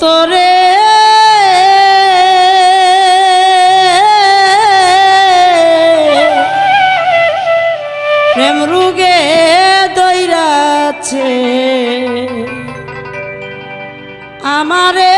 অন্তরে। প্রেম রুগে দৈরাছে আমারে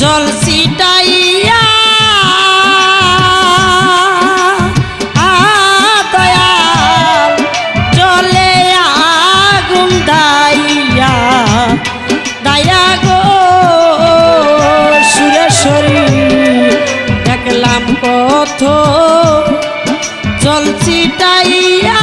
জল সিটাইয়া দয়াল জলে আগুন দাইয়া। দায়া গো সুরেশ্বরী দেখলাম কথ জল সিটাইয়া